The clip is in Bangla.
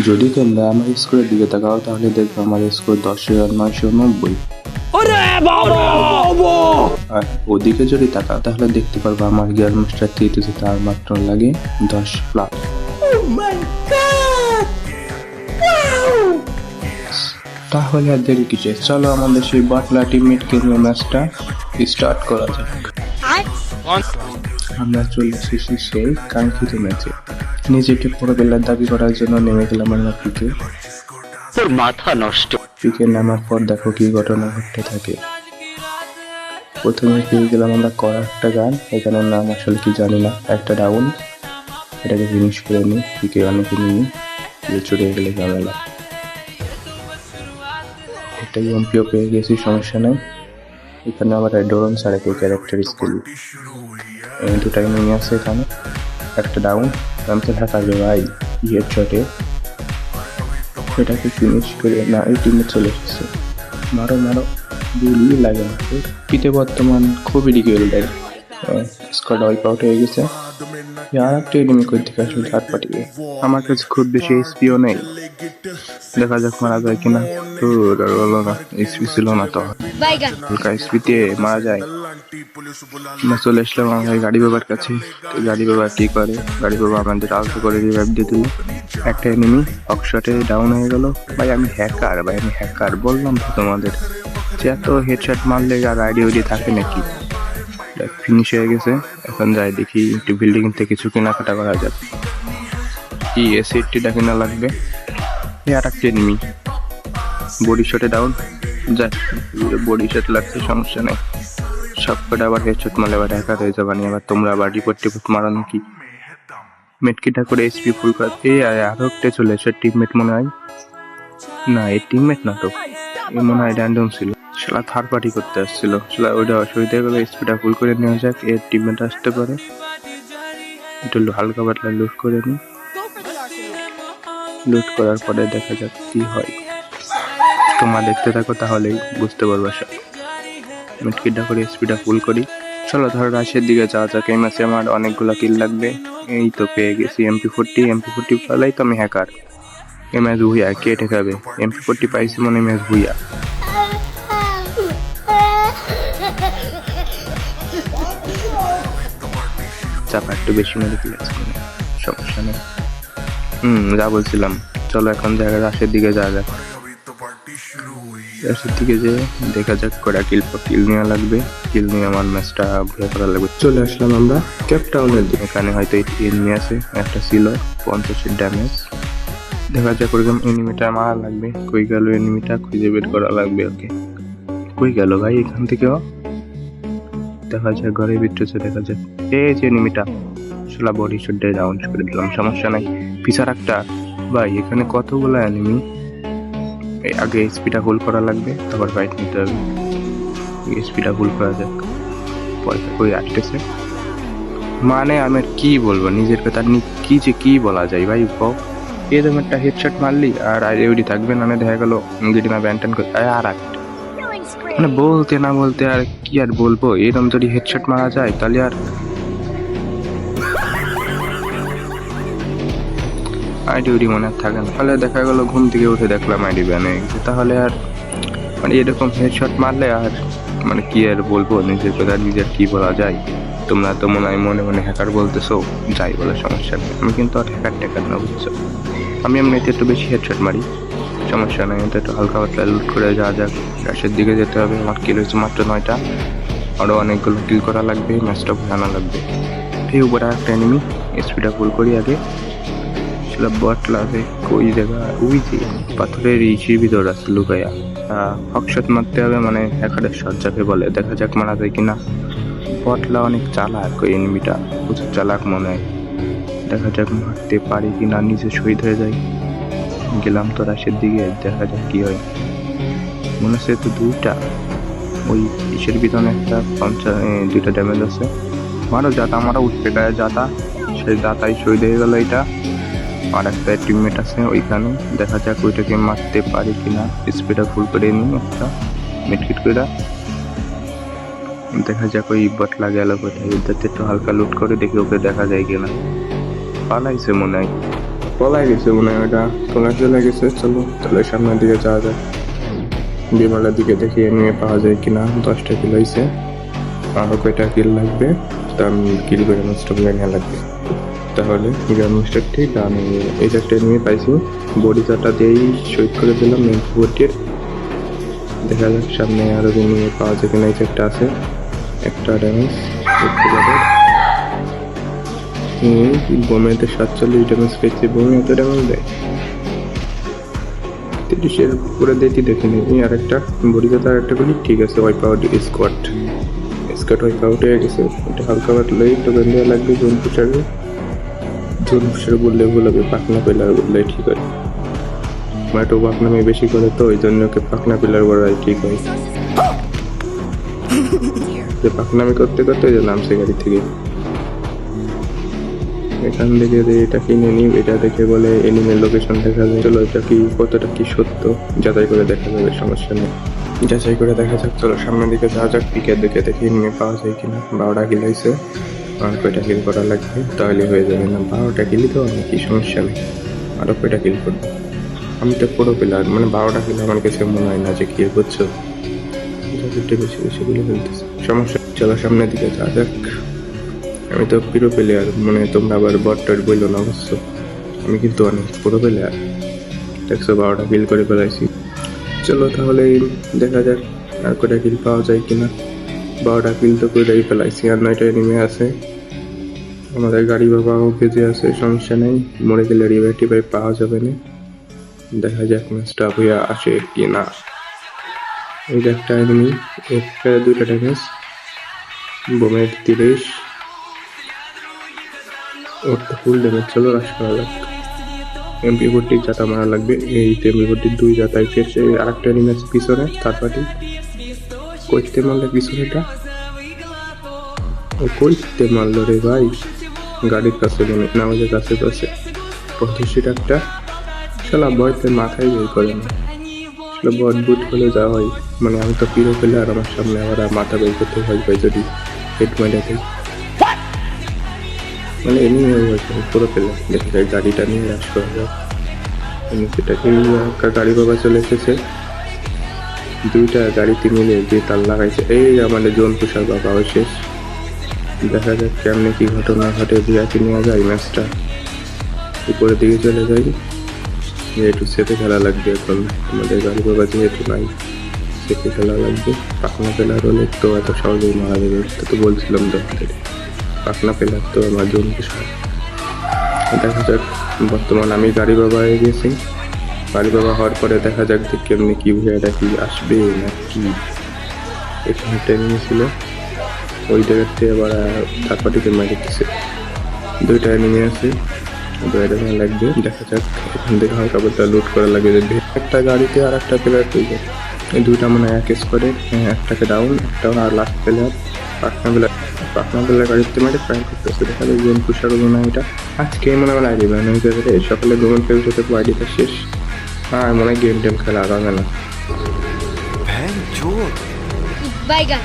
যদি তোমরা আমার স্কোরের দিকে তাকাও তাহলে দেখবে আমার স্কোর দশ হাজার নয়শো নব্বই। আর ওদিকে যদি তাকাও তাহলে দেখতে পারব আমার গিয়ার মাস্টার থ্রিতে তার মাত্র লাগে দশ প্লাস তাহলে আর দেরি কিছু চলো আমাদের সেই বাটলা টিমমেটকে নিয়ে ম্যাচটা স্টার্ট করা যাক। আমরা চলে এসেছি সেই কাঙ্ক্ষিত ম্যাচে নিজেকে পুরোবেলার দাবি করার জন্য নেমে গেলাম আমরা পিকে তোর মাথা নষ্ট। পিকে নামার পর দেখো কি ঘটনা ঘটতে থাকে। প্রথমে পেয়ে গেলাম আমরা করা একটা গান এখানের নাম আসলে কি জানি না একটা ডাউন এটাকে ফিনিশ করে নিই পিকে অনেকে নিই দিয়ে চলে গেলে ঝামেলা। এটাই এমপিও পেয়ে গেছি সমস্যা নেই। এখানে আবার ডোরন সাড়ে ক্যারেক্টার স্কিল এই দুটাই নিয়ে আছে এখানে। একটা ডাউন রামসেল থাকা যে ভাই ইয়ের চটে সেটাকে ফিনিশ করে না, এই টিমে চলে এসেছে। মারো মারো গুলি লাগে না পিতে বর্তমান খুবই ডিগেলদের স্কোয়াড ওয়াইপ আউট হয়ে গেছে। আর একটা এনিমি করতে আসলে হাত পাঠিয়ে আমার কাছে খুব বেশি এসপিও নেই। দেখা যাক মারা যায় কিনা। তো আর হলো না এসপি ছিল না তো। হালকা এসপিতে মারা যায়। আমরা চলে আসলাম আমার গাড়ি বাবার কাছে। তো গাড়ি বাবা কি করে। গাড়ি বাবা আমাদের আলতো করে রিভাইভ দিয়ে দিল। একটা এনিমি অকশটে ডাউন হয়ে গেল। ভাই আমি হ্যাকার ভাই আমি হ্যাকার বললাম তো তোমাদের। যে এত হেডশট মারলে আর আইডি উইডি থাকে নাকি? ফিনিশ হয়ে গেছে। এখন যাই দেখি একটু বিল্ডিং থেকে কিছু কেনাকাটা করা যাক। কি এসিডটিটা কিনা লাগবে? এই আর একটা এনিমি বডি শটে ডাউন যাক বডি শট লাগছে, সমস্যা নেই। সব কটা আবার হেডশট মারলে আবার হ্যাকার হয়ে যাবানি আবার তোমরা আবার রিপোর্ট টিপোর্ট মারো নাকি? মেটকিটা করে এসপি ফুল কর। এই আরও একটা চলে এসে টিমমেট মনে হয়। না এই টিমমেট না তো। এ মনে হয় র্যান্ডম ছিল। সেটা থার্ড পার্টি করতে আসছিল। সেটা ওইটা অসুবিধা গেলে স্পিডটা ফুল করে নেওয়া যাক। এর টিমমেট আসতে পারে। একটু হালকা পাতলা লুট করে নিই লুট করার পরে দেখা যাক কি হয়। তোমরা দেখতে থাকো, তাহলেই বুঝতে পারবে সব মিটকিটটা করে স্পিডটা ফুল করি। চলো ধরো রাশের দিকে যাওয়া যাক। এই ম্যাচে আমার অনেকগুলো কিল লাগবে। এই তো পেয়ে গেছি এমপি ফোরটি এমপি ফোরটি পালাই তো আমি হ্যাকার এই ম্যাচ ভুইয়া, কে ঠেকাবে এমপি ফোরটি পাইছি মনে ম্যাচ ভুইয়া। চাপা একটু বেশি মেরে দিয়েছে সমস্যা নেই। হুম যা বলছিলাম। চলো এখন জায়গা রাশের দিকে যাওয়া যাক। রাশের দিকে যে দেখা যাক কটা কিল কিল নেওয়া লাগবে। কিল নিয়ে আমার ম্যাচটা ভুয়া করা লাগবে। চলে আসলাম আমরা ক্যাপটাউনের দিকে। এখানে হয়তো এনিমি আছে একটা ছিল পঞ্চাশের ড্যামেজ দেখা যাক ওরকম এনিমিটা মারা লাগবে। কই গেল এনিমিটা খুঁজে বের করা লাগবে ওকে কই গেল ভাই এখান থেকেও? দেখা যাক ঘরের ভিতরে দেখা যাক। এই যে এনিমিটা সোলা বডি শুডে ডাউন করে দিলাম, সমস্যা নাই। পিছার একটা, ভাই, এখানে কতগুলো এই আগে স্পিডটা ফুল করা লাগবে, তারপর ফাইট নিতে হবে। স্পিডটা ফুল করা যাক। পয়সা কই আসতেছে। মানে আমি আর কি বলব, নিজের কথা নি- কি যে কি বলা যায়, ভাই কও এরকম একটা হেডশট মারলি, আর আইডিওডি থাকবে না দেখা গেল গেটিমা ব্যান্টান করে আর একটা মানে বলতে না বলতে আর কি আর বলব এরকম যদি হেডশট মারা যায়, তাহলে আর আইডি উডি মনে আর থাকে না। তাহলে দেখা গেল ঘুম থেকে উঠে দেখলাম আইডি ব্যান। তাহলে আর মানে এরকম হেডশট মারলে আর মানে কি আর বলব? নিজের কথা নিজের কি বলা যায়? তোমরা তো মনে হয় মনে মনে হ্যাকার বলতেছো, যাই বলে সমস্যা নেই। আমি কিন্তু আর হ্যাকার ট্যাকার না, বুঝছ? আমি এমনিতে একটু বেশি হেডশট মারি। সমস্যা নেই তো একটু হালকা পাতলা লুট করে যাওয়া যাক। গ্যাসের দিকে যেতে হবে, আমার কিল হয়েছে মাত্র নয়টা। আরও অনেকগুলো কিল করা লাগবে ম্যাচটা বোঝানো লাগবে। এই উপরে একটা এনিমি স্পিডটা ফুল করি আগে। সেটা বট লাগে ওই জায়গা? ওই যে পাথরের ইসির ভিতর আছে লুকাইয়া হকশট মারতে হবে মানে একাডের শট যাকে বলে, দেখা যাক মারা যায় কিনা। বটলা অনেক চালাক ওই এনিমিটা প্রচুর চালাক মনে হয়। দেখা যাক মারতে পারি কিনা নিচে শহীদ হয়ে যায় গেলাম তো রাশের দিকে, দেখা যাক কি হয়। মনে হচ্ছে তো দুইটা, ওই ইসের ভিতরে একটা পঞ্চাশ দুইটা ড্যামেজ আছে। আমারও যাতা আমারও উঠতে, গায়ে যাতা। সেই যাতাই শহীদ হয়ে গেল এটা আর একটা টিমমেট আছে ওইখানে। দেখা যাক ওইটাকে মারতে পারি কিনা। স্পিডটা ফুল করে নিই একটা মিটকিট করে। দেখা যাক ওই বটলা গেল কোথায়। ওইটাতে একটু হালকা লুট করে, দেখি ওকে দেখা যায় কিনা। পালাইছে মনে হয়। পলাই গেছে মনে হয় ওটা। পলাই চলে গেছে, চলো। তাহলে সামনের দিকে যাওয়া যাক। বিমলার দিকে দেখি নিয়ে পাওয়া যায় কিনা। দশটা কিলো হয়েছে আরও কয়টা কিল লাগবে, তা আমি কিল করে মিস্টার নিয়ে লাগবে। তাহলে গ্রাম মিস্টার ঠিক আমি এই চারটে নিয়ে পাইছি। বডি চারটা দিয়েই শহীদ করে দিলাম মেন বোর্ডটির দেখা যাক সামনে আরও নিয়ে পাওয়া যায় কিনা, এই চারটা আছে। একটা ড্যামেজ বোমেতে সাতচল্লিশ ড্যামেজ পেয়েছি। বোমে এত ড্যামেজ দেয়? তিরিশের উপরে দেখি দেখিনি এই আরেকটা বডিতে তার একটা করি ঠিক আছে wipe out squad squad wipe out হয়ে গেছে। এটা হালকা বাটলে একটু বেঁধে লাগবে জোন পুষারে জোন পুষারে বললে ভুল হবে পাকনা পিলার বললে ঠিক হয়। মাটো পাকনামি বেশি করে তো, ওই জন্য ওকে পাকনা পিলার বলাই ঠিক হয়। যে পাকনামি করতে করতে ওই নামছে গাড়ি থেকে। এখান থেকে যে এটা কিনে নিই এটা দেখে বলে এনিমের লোকেশন দেখা যায়। চলো, এটা কি, কতটা কি সত্য? যাচাই করে দেখা যাবে, সমস্যা নেই। যাচাই করে দেখা যাক, চলো সামনের দিকে যাওয়া যাক, পিকের দিকে দেখে এনিমে পাওয়া যায় কিনা বারোটা কিল হয়েছে আর কয়টা কিল করা লাগবে, তাহলে হয়ে যাবে না। বারোটা কিলি তো আমার কি সমস্যা নেই। আরও কয়টা কিল করব? আমি তো পুরো প্লেয়ার মানে বারোটা কিল আমার কাছে মনে হয় না যে কি বুঝছ যাদেরটা বেশি বেশি গুলো ফেলতেছে সমস্যা, চলো সামনের দিকে যাওয়া যাক। আমি তো প্রিয় প্লেয়ার মানে তোমরা আবার বটটার বলল না অবশ্য। আমি কিন্তু অনেক পুরো প্লেয়ার একশো বারোটা কিল করে ফেলাইছি। চলো তাহলে দেখা যাক আর কটা কিল পাওয়া যায় কিনা। বারোটা কিল তো করেই ফেলাইছি, আর নয়টা নেমে আছে। আমাদের গাড়ি বাবাও বেঁচে আছে, সমস্যা নেই। মরে গেলে রিভাইটি ভাই পাওয়া যাবে না। দেখা যাক ম্যাচটা হইয়া আসে কি না এই একটা এনিমি একটা দুইটা ড্যামেজ বোমের তিরিশ। ওর তো ফুল ড্যামেজ চলো রাশ করা যাক। এমপি ফোরটির জাতা মারা লাগবে। এই এমপি ফোরটির দুই জাতায় শেষে আরেকটা এনিমি আছে পিছনে থার্ড পার্টি কইতে মারলে পিছনেটা? ও কইতে মারলো রে ভাই। গাড়ির কাছে মানে নামাজের কাছে কাছে পঁচিশটা একটা শালা বয়তে মাথায় বের করে না। আসলে বট বুট হলে যা হয় মানে আমি তো পিরো পেলে আর আমার সামনে আবার মাথা বের করতে ভয় পাই যদি হেড দেয়। মানে এমনি হয়ে গেছে পুরো পেলে দেখি যায় গাড়িটা নিয়ে রাশ করা যাক। এমনি এই একটা গাড়ি বাবা চলে এসেছে। দুইটা গাড়িতে মিলে যে তার লাগাইছে। এই আমাদের জোন তুষার বাবা শেষ। দেখা যাক কেমনে কি ঘটনা ঘটে। বিয়াকে নেওয়া যায় ম্যাচটা। উপরের দিকে চলে যাই। যেহেতু সেতে খেলা লাগবে এখন। আমাদের গাড়ি বাবা যেহেতু নাই সেতে খেলা লাগবে। পাখনা পেলার হলে তো এত সহজেই মারা যাবে, এটা তো বলছিলাম তো আপনাদের পাখনা পেলার তো আমার জন্য বিষয় দেখা যাক, বর্তমান আমি গাড়ি বাবা হয়ে গেছি। গাড়ি বাবা হওয়ার পরে দেখা যাক যে কেমনি কী ভুয়াটা কি আসবে না কি। এখানে ট্রেনিং ছিল ওই জায়গার থেকে আবার থার্ড পার্টিকে মারি দিচ্ছে দুইটা এনিমি আছে। দুইটা লাগবে। দেখা যাক এখান থেকে হালকা পাতলা লুট করা লাগবে যে একটা গাড়িতে আর একটা প্লেয়ার যায়। এই দুইটা মনে হয় এক স্কোয়াডে একটাকে ডাউন একটা আর লাস্ট প্লেয়ার পাটনা প্লেয়ার পাটনা প্লেয়ার গাড়িতে মারি প্রায় করতেছে। দেখা যায় গেম পুষার মনে হয় এটা। আজকে মনে হয় আইডি বানানো হয়ে যাবে সকালে ঘুমের ফেল হতে আইডিটা শেষ। আর মনে হয় গেম টেম খেলা আগাবে না। বাইগান।